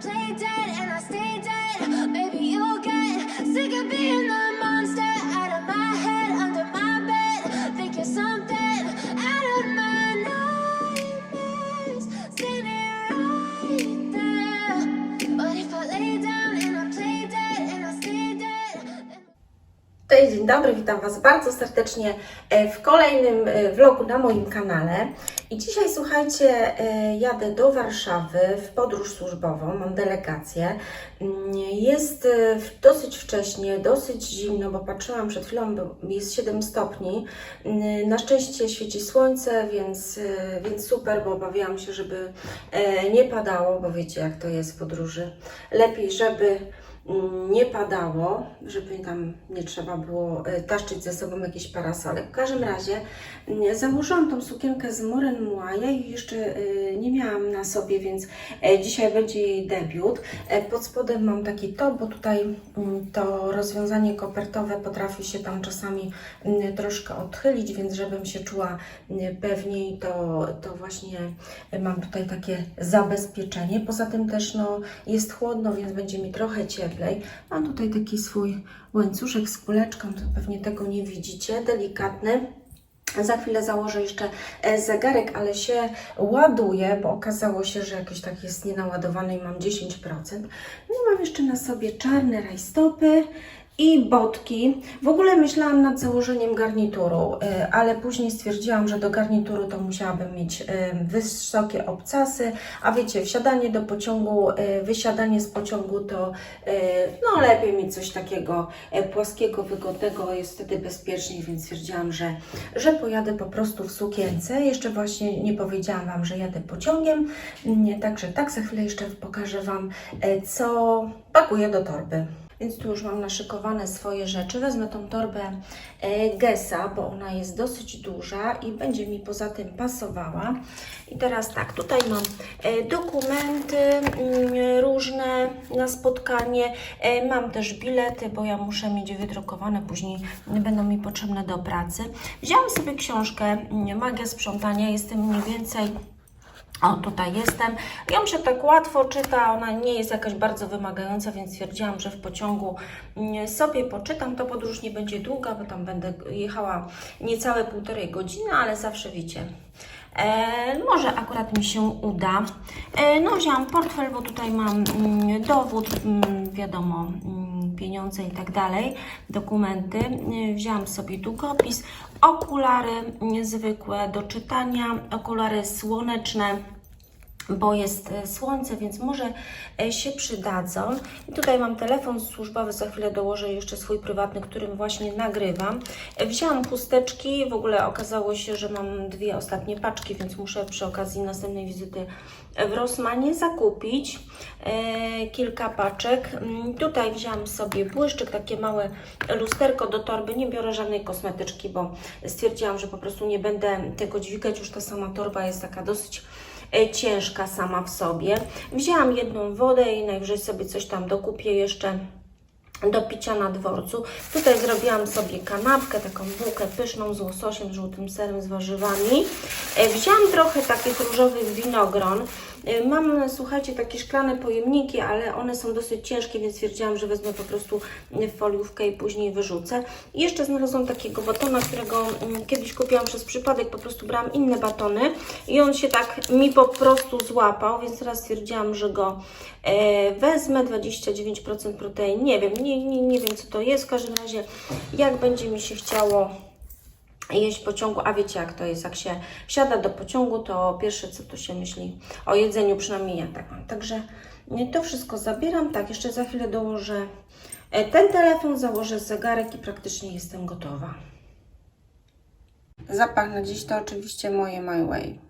play dead and I stay dead. Maybe you'll get sick of being the monster out of my head, under my bed. Think you're something out of my nightmares. Standing right there. But if I lay down and I play dead and I stay dead. Cześć, dzień dobry, witam Was bardzo serdecznie e, w kolejnym e, vlogu na moim kanale. I dzisiaj słuchajcie, e, jadę do Warszawy w podróż służbową, mam delegację. Mm, Jest e, dosyć wcześnie, dosyć zimno, bo patrzyłam przed chwilą, jest 7 stopni. Mm, Na szczęście świeci słońce, więc, e, więc super, bo obawiałam się, żeby nie padało, bo wiecie jak to jest w podróży. Lepiej, żeby nie padało, żeby tam nie trzeba było e, taszczyć ze sobą jakieś parasole. W każdym razie mm, założyłam tą sukienkę z Moren Moi, ja jej jeszcze e, nie miałam na sobie, więc e, dzisiaj będzie jej debiut. Pod spodem mam taki top, bo tutaj mm, to rozwiązanie kopertowe potrafi się tam czasami mm, troszkę odchylić, więc żebym się czuła pewniej, to, to właśnie mam tutaj takie zabezpieczenie. Poza tym też no, jest chłodno, więc będzie mi trochę cieplej. Mam tutaj taki swój łańcuszek z kuleczką, to pewnie tego nie widzicie, delikatny. Za chwilę założę jeszcze e, zegarek, ale się ładuje, bo okazało się, że jakoś tak jest nienaładowany i mam 10%. No i mam jeszcze na sobie czarne rajstopy i botki. W ogóle myślałam nad założeniem garnituru, e, ale później stwierdziłam, że do garnituru to musiałabym mieć e, wysokie obcasy, a wiecie, wsiadanie do pociągu, e, wysiadanie z pociągu to no lepiej mieć coś takiego płaskiego, wygodnego, jest wtedy bezpieczniej, więc stwierdziłam, że, że pojadę po prostu w sukience. Jeszcze właśnie nie powiedziałam Wam, że jadę pociągiem, także tak, za chwilę jeszcze pokażę Wam, co pakuję do torby. Więc tu już mam naszykowane swoje rzeczy. Wezmę tą torbę e, Gesa, bo ona jest dosyć duża i będzie mi poza tym pasowała. I teraz tak, tutaj mam e, dokumenty mm, różne na spotkanie. E, Mam też bilety, bo ja muszę mieć wydrukowane, później będą mi potrzebne do pracy. Wzięłam sobie książkę mm, Magia sprzątania. Jestem mniej więcej o, tutaj jestem. Ją się tak łatwo czyta, ona nie jest jakaś bardzo wymagająca, więc stwierdziłam, że w pociągu mm, sobie poczytam. To podróż nie będzie długa, bo tam będę jechała niecałe półtorej godziny, ale zawsze wiecie. E, może akurat mi się uda. E, no, wzięłam portfel, bo tutaj mam mm, dowód, mm, wiadomo, mm, pieniądze i tak dalej, dokumenty. E, wzięłam sobie długopis, okulary mm, zwykłe do czytania, okulary słoneczne bo jest e, słońce, więc może e, się przydadzą. I tutaj mam telefon służbowy, za chwilę dołożę jeszcze swój prywatny, którym właśnie nagrywam. E, Wzięłam chusteczki, w ogóle okazało się, że mam dwie ostatnie paczki, więc muszę przy okazji następnej wizyty w Rossmanie zakupić kilka paczek. Mm, Tutaj wzięłam sobie błyszczyk, takie małe lusterko do torby. Nie biorę żadnej kosmetyczki, bo stwierdziłam, że po prostu nie będę tego dźwigać. Już ta sama torba jest taka dosyć ciężka sama w sobie. Wzięłam jedną wodę i najwyżej sobie coś tam dokupię jeszcze do picia na dworcu. Tutaj zrobiłam sobie kanapkę, taką bułkę pyszną z łososiem, żółtym serem, z warzywami. E, Wzięłam trochę takich różowych winogron. E, Mam, słuchajcie, takie szklane pojemniki, ale one są dosyć ciężkie, więc stwierdziłam, że wezmę po prostu foliówkę i później wyrzucę. I jeszcze znalazłam takiego batona, którego mm, kiedyś kupiłam przez przypadek, po prostu brałam inne batony i on się tak mi po prostu złapał, więc teraz stwierdziłam, że go wezmę. 29% protein, nie wiem, nie, nie, nie wiem co to jest, w każdym razie jak będzie mi się chciało jeść pociągu, a wiecie jak to jest, jak się wsiada do pociągu, to pierwsze co to się myśli o jedzeniu, przynajmniej ja tak mam. Także e, to wszystko zabieram, tak, jeszcze za chwilę dołożę e, ten telefon, założę zegarek i praktycznie jestem gotowa. Zapach na dziś to oczywiście moje My Way.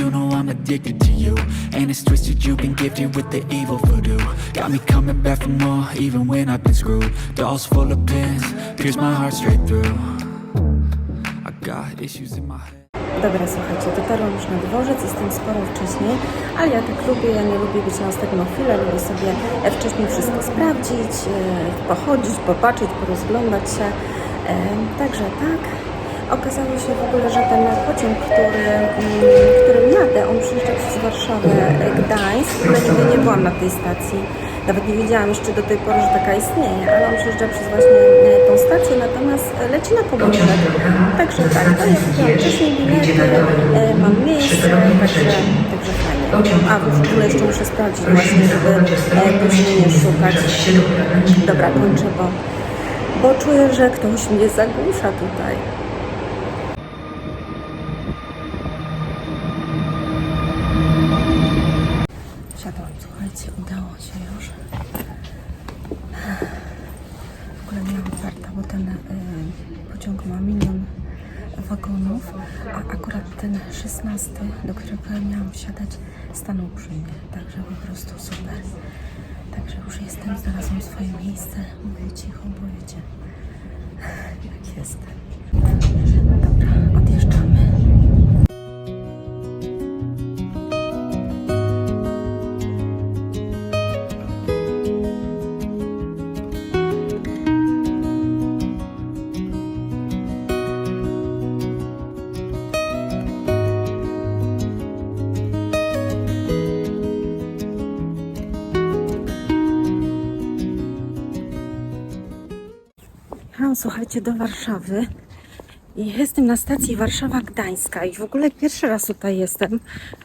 You know I'm addicted to you. And it's twisted, you've been gifted with the evil voodoo. Got me coming back for more, even when I've been screwed. Dolls full of pins, pierce my heart straight through. Got issues in my head. Dobra, słuchajcie, dotarłam już na dworzec, jestem sporo wcześniej, ale ja tak lubię, ja nie lubię być na ostatnią chwilę, lubię sobie e, wcześniej wszystko sprawdzić, e, pochodzić, popatrzeć, porozglądać się. E, Także tak, okazało się w ogóle, że ten pociąg, który, mm, którym jadę, on przyjeżdża przez Warszawę, e, Gdańsk, nigdy nie byłam na tej stacji, nawet nie wiedziałam jeszcze do tej pory, że taka istnieje, ale on przyjeżdża przez właśnie e, tą stację, natomiast e, leci na Pomorze. Także tak, to ja kupiłam wcześniej bilety, mam miejsce, także, także fajnie. A w ogóle jeszcze muszę sprawdzić właśnie, żeby później nie szukać. Dobra, kończę, bo, bo czuję, że ktoś mnie zagłusza tutaj. Siadłam, słuchajcie, udało się już. W ogóle miałam farta, bo ten y, pociąg ma milion wagonów, a akurat ten 16, do którego miałam wsiadać, stanął przy mnie. Także po prostu super. Także już jestem, znalazłam swoje miejsce. Mówię cicho, bo wiecie, jak jest. Słuchajcie, do Warszawy i jestem na stacji Warszawa-Gdańska i w ogóle pierwszy raz tutaj jestem.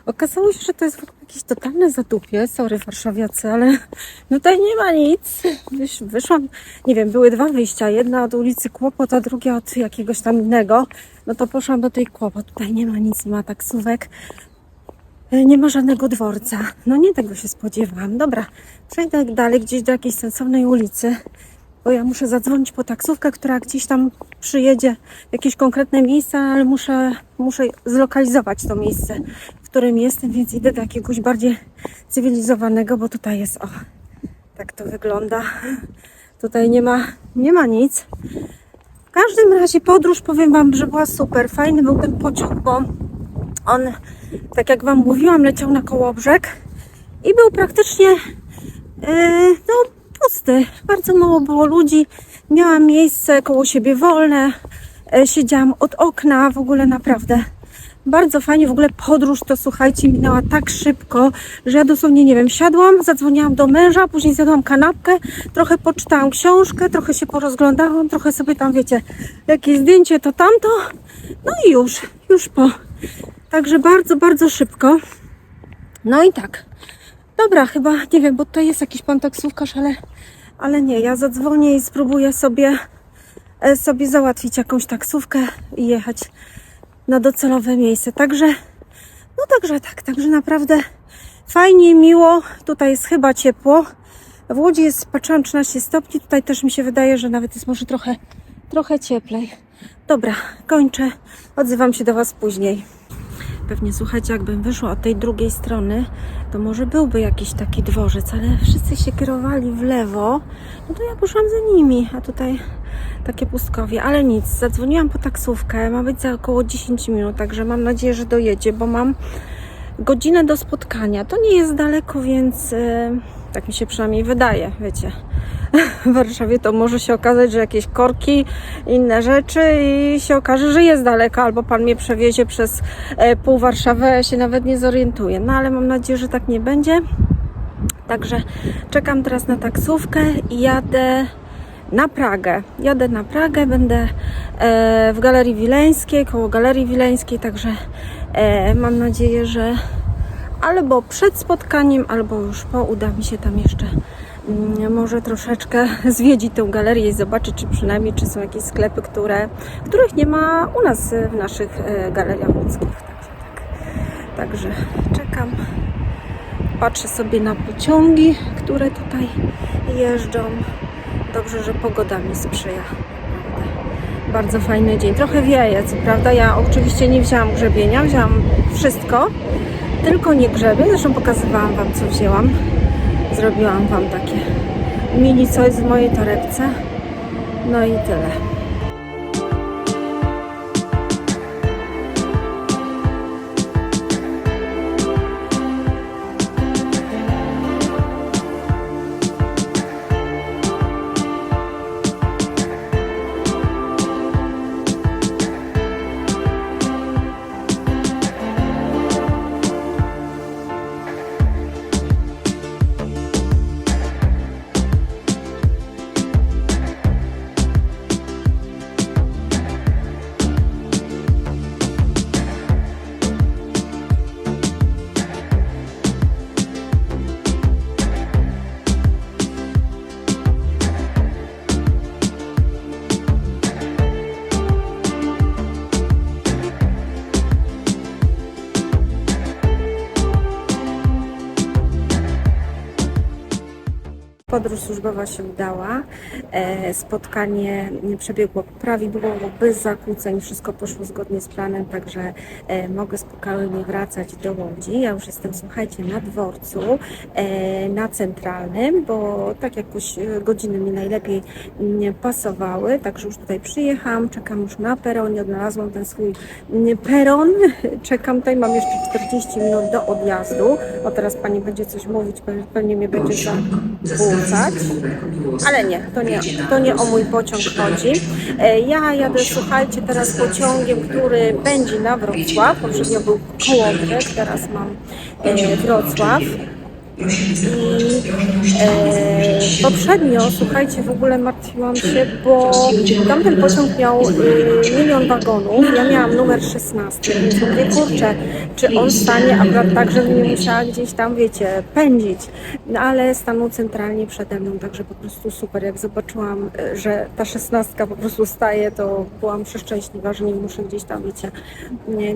Okazało się, że to jest w ogóle jakieś totalne zadupie, sorry warszawiacy, ale tutaj nie ma nic. Wysz, wyszłam, nie wiem, były dwa wyjścia, jedna od ulicy Kłopot, a drugie od jakiegoś tam innego. No to poszłam do tej Kłopot, tutaj nie ma nic, nie ma taksówek. E, Nie ma żadnego dworca. No nie tego się spodziewałam. Dobra, przejdę dalej gdzieś do jakiejś sensownej ulicy bo ja muszę zadzwonić po taksówkę, która gdzieś tam przyjedzie w jakieś konkretne miejsce, ale muszę, muszę zlokalizować to miejsce, w którym jestem, więc idę do jakiegoś bardziej cywilizowanego, bo tutaj jest, o, tak to wygląda. Tutaj nie ma, nie ma nic. W każdym razie podróż, powiem Wam, że była super. Fajny był ten pociąg, bo on, tak jak Wam mówiłam, leciał na Kołobrzeg i był praktycznie Yy, no, pusty. Bardzo mało było ludzi. Miałam miejsce koło siebie wolne. E, Siedziałam od okna, w ogóle naprawdę. Bardzo fajnie, w ogóle podróż to słuchajcie, minęła tak szybko, że ja dosłownie nie wiem, siadłam, zadzwoniłam do męża, później zjadłam kanapkę, trochę poczytałam książkę, trochę się porozglądałam, trochę sobie tam wiecie, jakieś zdjęcie to tamto, no i już, już po. Także bardzo, bardzo szybko. No i tak. Dobra, chyba, nie wiem, bo tutaj jest jakiś pan taksówkarz, ale, ale nie, ja zadzwonię i spróbuję sobie, e, sobie załatwić jakąś taksówkę i jechać na docelowe miejsce. Także, no także tak, także naprawdę fajnie, miło, tutaj jest chyba ciepło. W Łodzi jest, patrzyłam 13 stopni, tutaj też mi się wydaje, że nawet jest może trochę, trochę cieplej. Dobra, kończę, odzywam się do Was później. Pewnie słuchajcie, jakbym wyszła od tej drugiej strony, to może byłby jakiś taki dworzec, ale wszyscy się kierowali w lewo, no to ja poszłam za nimi, a tutaj takie pustkowie, ale nic, zadzwoniłam po taksówkę, ma być za około 10 minut, także mam nadzieję, że dojedzie, bo mam godzinę do spotkania. To nie jest daleko, więc e, tak mi się przynajmniej wydaje, wiecie. W Warszawie to może się okazać, że jakieś korki, inne rzeczy i się okaże, że jest daleko, albo pan mnie przewiezie przez e, pół Warszawy, ja się nawet nie zorientuję. No ale mam nadzieję, że tak nie będzie. Także czekam teraz na taksówkę i jadę na Pragę. Jadę na Pragę, będę e, w Galerii Wileńskiej, koło Galerii Wileńskiej, także e, mam nadzieję, że albo przed spotkaniem, albo już po uda mi się tam jeszcze mm, może troszeczkę zwiedzić tę galerię i zobaczyć, czy przynajmniej czy są jakieś sklepy, które, których nie ma u nas w naszych e, galeriach łódzkich. Także, tak. Także czekam. Patrzę sobie na pociągi, które tutaj jeżdżą. Dobrze, że pogoda mi sprzyja. Bardzo fajny dzień. Trochę wieje, co prawda. Ja oczywiście nie wzięłam grzebienia, wzięłam wszystko, tylko nie grzebień. Zresztą pokazywałam Wam, co wzięłam. Zrobiłam Wam takie mini coś w mojej torebce. No i tyle. Podróż służbowa się udała. E, Spotkanie przebiegło prawidłowo, bez zakłóceń, wszystko poszło zgodnie z planem, także e, mogę spokojnie wracać do Łodzi. Ja już jestem, słuchajcie, na dworcu, e, na centralnym, bo tak jakoś godziny mi najlepiej pasowały, także już tutaj przyjechałam, czekam już na peronie, odnalazłam ten swój peron, czekam tutaj, mam jeszcze 40 minut do odjazdu, o teraz Pani będzie coś mówić, pe- pewnie mnie będzie zabłądzać. Ale nie, to nie, to nie o mój pociąg chodzi. E, Ja jadę, słuchajcie, teraz pociągiem, który pędzi na Wrocław. Poprzednio był Kołobrzeg, teraz mam e, Wrocław. I e, poprzednio, słuchajcie, w ogóle martwiłam się, bo tamten pociąg miał e, milion wagonów, ja miałam numer 16, więc mówię, kurczę, czy on stanie akurat tak, żebym nie musiała gdzieś tam, wiecie, pędzić. No ale stanął centralnie przede mną, także po prostu super. Jak zobaczyłam, e, że ta szesnastka po prostu staje, to byłam przeszczęśliwa, że nie muszę gdzieś tam, wiecie,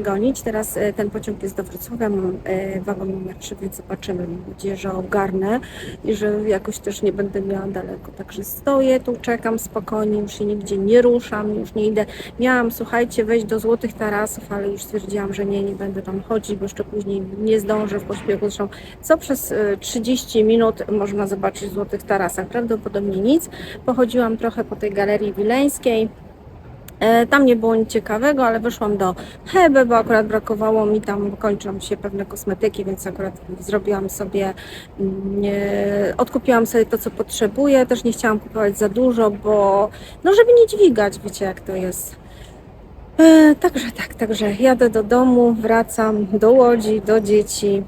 gonić. Teraz e, ten pociąg jest do Wrocławia, mam wagon numer 3, więc zobaczymy. Mam nadzieję, że ogarnę i że jakoś też nie będę miała daleko. Także stoję tu, czekam spokojnie, już się nigdzie nie ruszam, już nie idę. Miałam, słuchajcie, wejść do Złotych Tarasów, ale już stwierdziłam, że nie, nie będę tam chodzić, bo jeszcze później nie zdążę w pośpiechu. Zresztą co przez e, 30 minut można zobaczyć w Złotych Tarasach? Prawdopodobnie nic. Pochodziłam trochę po tej galerii wileńskiej. E, Tam nie było nic ciekawego, ale wyszłam do Hebe, bo akurat brakowało mi tam, kończą się pewne kosmetyki, więc akurat zrobiłam sobie, mm, e, odkupiłam sobie to, co potrzebuję. Też nie chciałam kupować za dużo, bo no żeby nie dźwigać, wiecie jak to jest. E, Także tak, także jadę do domu, wracam do Łodzi, do dzieci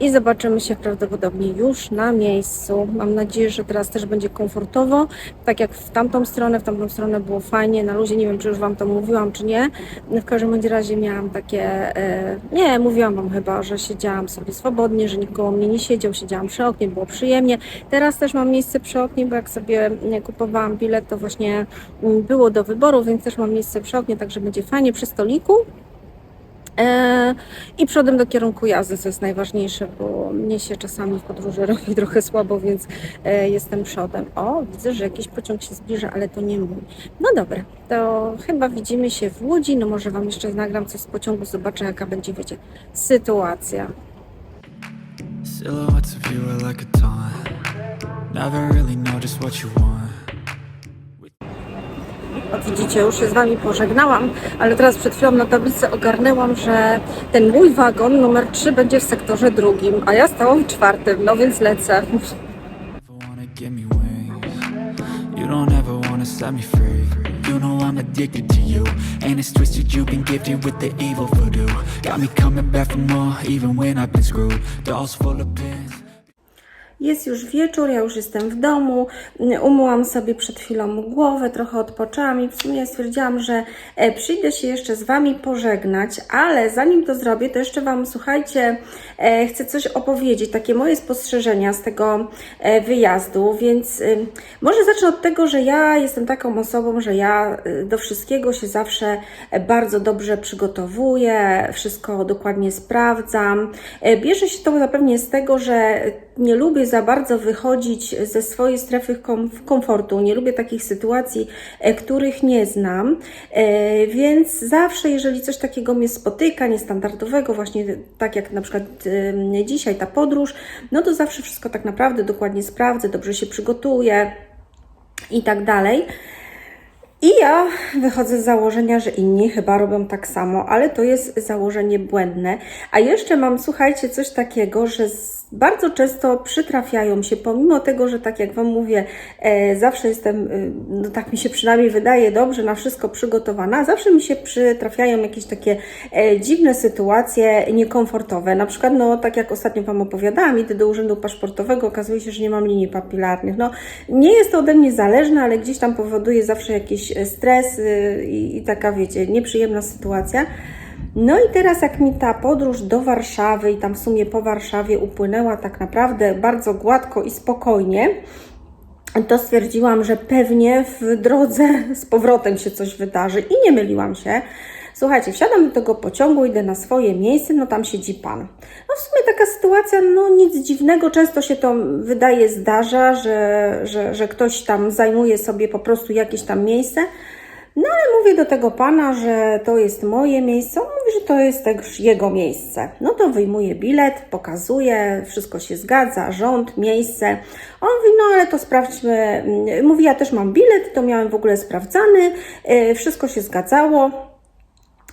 i zobaczymy się prawdopodobnie już na miejscu. Mam nadzieję, że teraz też będzie komfortowo, tak jak w tamtą stronę, w tamtą stronę było fajnie, na luzie, nie wiem czy już Wam to mówiłam czy nie. W każdym razie miałam takie, e, nie, mówiłam Wam chyba, że siedziałam sobie swobodnie, że nikt koło mnie nie siedział, siedziałam przy oknie, było przyjemnie. Teraz też mam miejsce przy oknie, bo jak sobie e, kupowałam bilet, to właśnie mm, było do wyboru, więc też mam miejsce przy oknie, także będzie fajnie przy stoliku. E, I przodem do kierunku jazdy, co jest najważniejsze, bo mnie się czasami w podróży robi trochę słabo, więc e, jestem przodem. O, widzę, że jakiś pociąg się zbliża, ale to nie mój. No dobra, to chyba widzimy się w Łodzi. No może Wam jeszcze nagram coś z pociągu, zobaczę jaka będzie, wiecie, sytuacja. Silhouettes of you are like a taunt. Never really know just what you want. Widzicie, już się z Wami pożegnałam, ale teraz przed chwilą na tablicy ogarnęłam, że ten mój wagon numer 3 będzie w sektorze drugim, a ja stałam w czwartym, no więc lecę. You don't ever wanna set me free. You know I'm addicted to you. And it's twisted, you've been gifted with the evil voodoo. Got me coming back for more, even when I've been screwed. Dolls full of pins. Jest już wieczór, ja już jestem w domu. Umyłam sobie przed chwilą głowę, trochę odpoczęłam i w sumie stwierdziłam, że e, przyjdę się jeszcze z Wami pożegnać, ale zanim to zrobię, to jeszcze Wam, słuchajcie, e, chcę coś opowiedzieć, takie moje spostrzeżenia z tego e, wyjazdu, więc y, może zacznę od tego, że ja jestem taką osobą, że ja y, do wszystkiego się zawsze bardzo dobrze przygotowuję, wszystko dokładnie sprawdzam. Bierze się to zapewne z tego, że nie lubię za bardzo wychodzić ze swojej strefy kom- komfortu, nie lubię takich sytuacji, e, których nie znam, e, więc zawsze, jeżeli coś takiego mnie spotyka, niestandardowego, właśnie tak jak na przykład dzisiaj ta podróż, no to zawsze wszystko tak naprawdę dokładnie sprawdzę, dobrze się przygotuję i tak dalej. I ja wychodzę z założenia, że inni chyba robią tak samo, ale to jest założenie błędne. A jeszcze mam, słuchajcie, coś takiego, że bardzo często przytrafiają się, pomimo tego, że tak jak Wam mówię, e, zawsze jestem, e, no tak mi się przynajmniej wydaje, dobrze na wszystko przygotowana, zawsze mi się przytrafiają jakieś takie e, dziwne sytuacje, niekomfortowe. Na przykład, no tak jak ostatnio Wam opowiadałam, idę do urzędu paszportowego, okazuje się, że nie mam linii papilarnych. No nie jest to ode mnie zależne, ale gdzieś tam powoduje zawsze jakiś e, stres y, i, i taka, wiecie, nieprzyjemna sytuacja. No i teraz jak mi ta podróż do Warszawy i tam w sumie po Warszawie upłynęła tak naprawdę bardzo gładko i spokojnie, to stwierdziłam, że pewnie w drodze z powrotem się coś wydarzy i nie myliłam się. Słuchajcie, wsiadam do tego pociągu, idę na swoje miejsce, no tam siedzi pan. No w sumie taka sytuacja, no nic dziwnego, często się to wydaje, zdarza, że, że, że ktoś tam zajmuje sobie po prostu jakieś tam miejsce. No ale mówię do tego pana, że to jest moje miejsce. On mówi, że to jest też jego miejsce. No to wyjmuje bilet, pokazuje, wszystko się zgadza, rząd, miejsce. On mówi, no ale to sprawdźmy. Mm, Mówi, ja też mam bilet, to miałem w ogóle sprawdzany, yy, wszystko się zgadzało.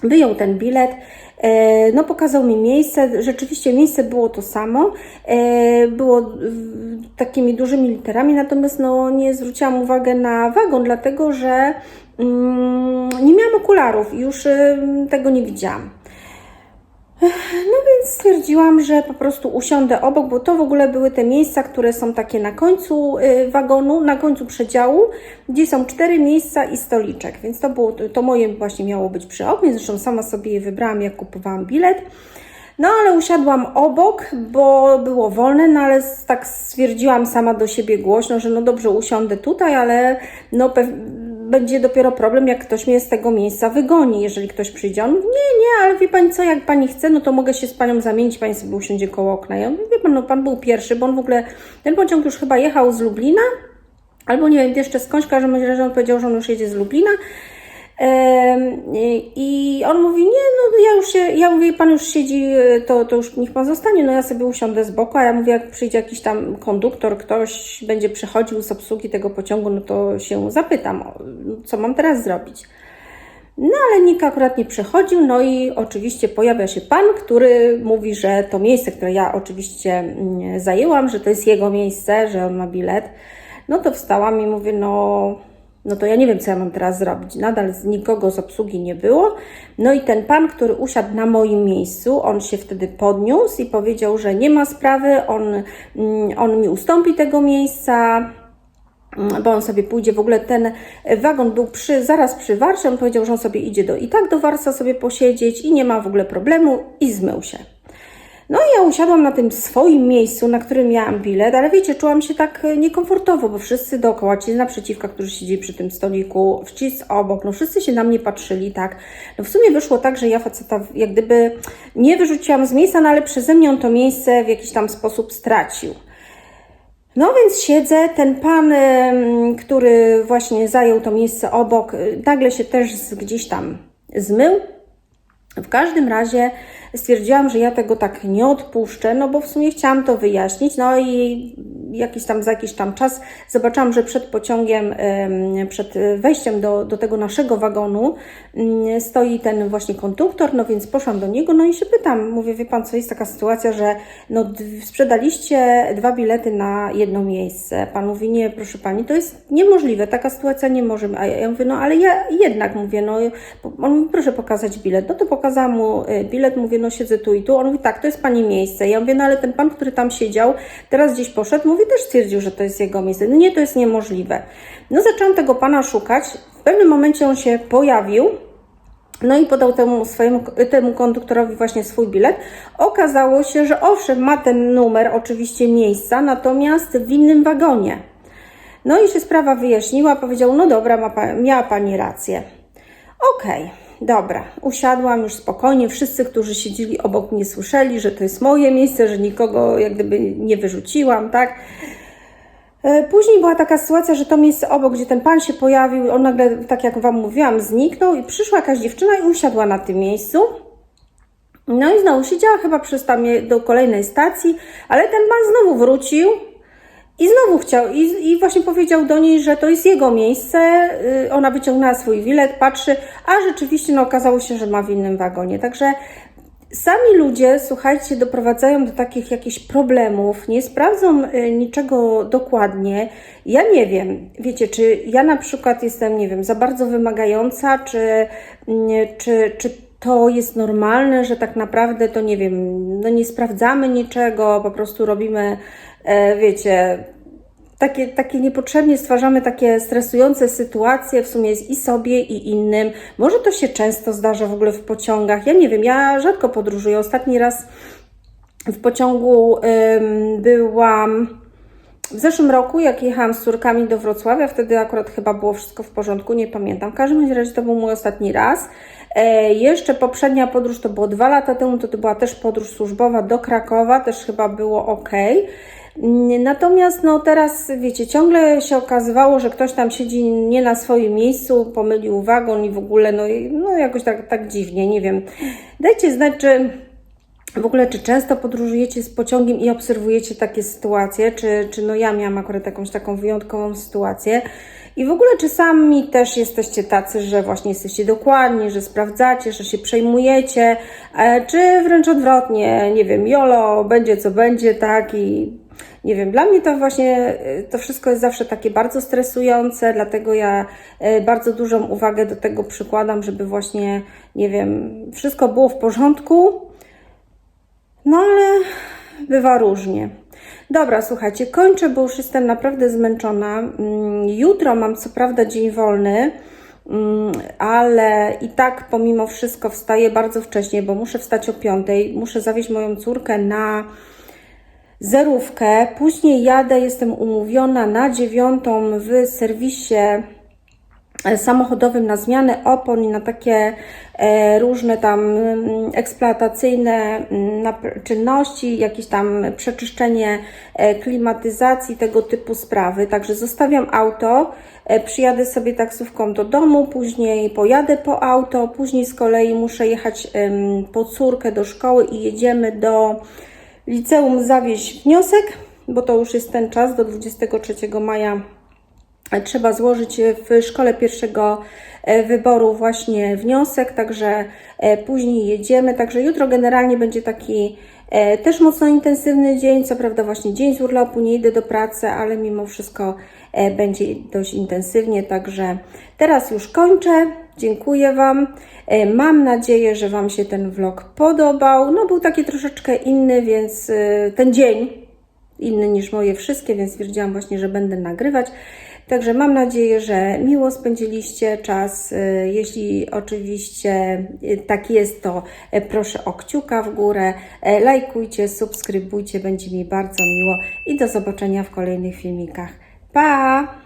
Wyjął ten bilet, e, no pokazał mi miejsce, rzeczywiście miejsce było to samo, e, było takimi dużymi literami, natomiast no nie zwróciłam uwagi na wagon, dlatego że nie miałam okularów i już em, tego nie widziałam. No więc stwierdziłam, że po prostu usiądę obok, bo to w ogóle były te miejsca, które są takie na końcu y, wagonu, na końcu przedziału, gdzie są cztery miejsca i stoliczek, więc to, było, to moje właśnie miało być przy oknie, zresztą sama sobie je wybrałam, jak kupowałam bilet. No ale usiadłam obok, bo było wolne, no ale tak stwierdziłam sama do siebie głośno, że no dobrze, usiądę tutaj, ale no pew- będzie dopiero problem, jak ktoś mnie z tego miejsca wygoni, jeżeli ktoś przyjdzie. On mówi, nie, nie, ale wie Pani co, jak Pani chce, no to mogę się z Panią zamienić, Pani sobie usiądzie koło okna. Ja mówię, wie Pan, no Pan był pierwszy, bo on w ogóle, ten pociąg już chyba jechał z Lublina, albo nie wiem jeszcze skądś, w każdym razie on powiedział, że on już jedzie z Lublina. I on mówi, nie, no ja już się, ja mówię, pan już siedzi, to, to już niech pan zostanie, no ja sobie usiądę z boku, a ja mówię, jak przyjdzie jakiś tam konduktor, ktoś będzie przechodził z obsługi tego pociągu, no to się zapytam, co mam teraz zrobić. No ale nikt akurat nie przechodził, no i oczywiście pojawia się pan, który mówi, że to miejsce, które ja oczywiście mm, zajęłam, że to jest jego miejsce, że on ma bilet. No to wstałam i mówię, no, no to ja nie wiem, co ja mam teraz zrobić. Nadal z nikogo z obsługi nie było. No i ten pan, który usiadł na moim miejscu, on się wtedy podniósł i powiedział, że nie ma sprawy, on, mm, on mi ustąpi tego miejsca, bo on sobie pójdzie, w ogóle ten wagon był przy, zaraz przy Warsze, on powiedział, że on sobie idzie do, i tak do Warsa sobie posiedzieć i nie ma w ogóle problemu i zmył się. No i ja usiadłam na tym swoim miejscu, na którym miałam bilet, ale wiecie, czułam się tak e, niekomfortowo, bo wszyscy dookoła, ci naprzeciwka, którzy siedzieli przy tym stoliku, ci z obok, no wszyscy się na mnie patrzyli, tak. No w sumie wyszło tak, że ja faceta jak gdyby nie wyrzuciłam z miejsca, no ale przeze mnie on to miejsce w jakiś tam sposób stracił. No więc siedzę, ten pan, który właśnie zajął to miejsce obok, y, nagle się też z- gdzieś tam zmył. W każdym razie stwierdziłam, że ja tego tak nie odpuszczę, no bo w sumie chciałam to wyjaśnić. No i jakiś tam za jakiś tam czas zobaczyłam, że przed pociągiem, em, przed wejściem do, do tego naszego wagonu mm, stoi ten właśnie konduktor, no więc poszłam do niego, no i się pytam, mówię, wie pan co, jest taka sytuacja, że no sprzedaliście dwa bilety na jedno miejsce. Pan mówi, nie, proszę pani, to jest niemożliwe, taka sytuacja nie może. A ja, mówię, no ale ja jednak mówię, no on mówi, proszę pokazać bilet. No to pokazałam mu y, bilet, mówię, no siedzę tu i tu. On mówi, tak, to jest pani miejsce. Ja mówię, no ale ten pan, który tam siedział, teraz gdzieś poszedł, mówi, też stwierdził, że to jest jego miejsce. No nie, to jest niemożliwe. No zaczęłam tego pana szukać. W pewnym momencie on się pojawił. No i podał temu swojemu, temu konduktorowi właśnie swój bilet. Okazało się, że owszem, ma ten numer oczywiście miejsca, natomiast w innym wagonie. No i się sprawa wyjaśniła, powiedział, no dobra, ma miała Pani rację. Okej, dobra, usiadłam już spokojnie, wszyscy, którzy siedzieli obok mnie słyszeli, że to jest moje miejsce, że nikogo jak gdyby nie wyrzuciłam, tak? E, Później była taka sytuacja, że to miejsce obok, gdzie ten pan się pojawił, on nagle, tak jak Wam mówiłam, zniknął i przyszła jakaś dziewczyna i usiadła na tym miejscu. No i znowu siedziała chyba przez tam do kolejnej stacji, ale ten pan znowu wrócił i znowu chciał, i, i właśnie powiedział do niej, że to jest jego miejsce. Y, Ona wyciągnęła swój bilet, patrzy, a rzeczywiście no, okazało się, że ma w innym wagonie. Także Sami ludzie, słuchajcie, doprowadzają do takich jakichś problemów, nie sprawdzą y, niczego dokładnie. Ja nie wiem, wiecie, czy ja na przykład jestem, nie wiem, za bardzo wymagająca, czy, mm, czy, czy to jest normalne, że tak naprawdę to nie wiem, no nie sprawdzamy niczego, po prostu robimy, wiecie, takie, takie niepotrzebnie stwarzamy takie stresujące sytuacje w sumie i sobie, i innym. Może to się często zdarza w ogóle w pociągach. Ja nie wiem, ja rzadko podróżuję. Ostatni raz w pociągu ym, byłam w zeszłym roku, jak jechałam z córkami do Wrocławia, wtedy akurat chyba było wszystko w porządku, nie pamiętam. W każdym razie to był mój ostatni raz. E, jeszcze poprzednia podróż to było dwa lata temu, to, to była też podróż służbowa do Krakowa, też chyba było ok. Natomiast no teraz, wiecie, ciągle się okazywało, że ktoś tam siedzi nie na swoim miejscu, pomylił wagon i w ogóle, no, no jakoś tak, tak dziwnie, nie wiem. Dajcie znać, czy w ogóle, czy często podróżujecie z pociągiem i obserwujecie takie sytuacje, czy, czy no ja miałam akurat jakąś taką wyjątkową sytuację. I w ogóle, czy sami też jesteście tacy, że właśnie jesteście dokładni, że sprawdzacie, że się przejmujecie, e, czy wręcz odwrotnie, nie wiem, jolo, będzie co będzie, tak i nie wiem, dla mnie to właśnie e, to wszystko jest zawsze takie bardzo stresujące, dlatego ja e, bardzo dużą uwagę do tego przykładam, żeby właśnie, nie wiem, wszystko było w porządku, no ale bywa różnie. Dobra, słuchajcie, kończę, bo już jestem naprawdę zmęczona. Mm, Jutro mam co prawda dzień wolny, mm, ale i tak pomimo wszystko wstaję bardzo wcześnie, bo muszę wstać o 5. Muszę zawieźć moją córkę na zerówkę. Później jadę, jestem umówiona na dziewiątą w serwisie e, samochodowym na zmianę opon i na takie e, różne tam mm, eksploatacyjne mm, czynności, jakieś tam przeczyszczenie e, klimatyzacji, tego typu sprawy. Także zostawiam auto, przyjadę sobie taksówką do domu, później pojadę po auto, później z kolei muszę jechać po córkę do szkoły i jedziemy do liceum zawieźć wniosek, bo to już jest ten czas do 23 maja trzeba złożyć w szkole pierwszego e, wyboru właśnie wniosek, także e, później jedziemy. Także jutro generalnie będzie taki też mocno intensywny dzień. Co prawda, właśnie dzień z urlopu, nie idę do pracy, ale mimo wszystko e, będzie dość intensywnie. Także teraz już kończę. Dziękuję Wam. E, Mam nadzieję, że Wam się ten vlog podobał. No, był taki troszeczkę inny, więc e, ten dzień inny niż moje wszystkie, więc stwierdziłam właśnie, że będę nagrywać. Także mam nadzieję, że miło spędziliście czas. Y, Jeśli oczywiście y, tak jest, to e, proszę o kciuka w górę, lajkujcie, subskrybujcie, będzie mi bardzo miło i do zobaczenia w kolejnych filmikach. Pa!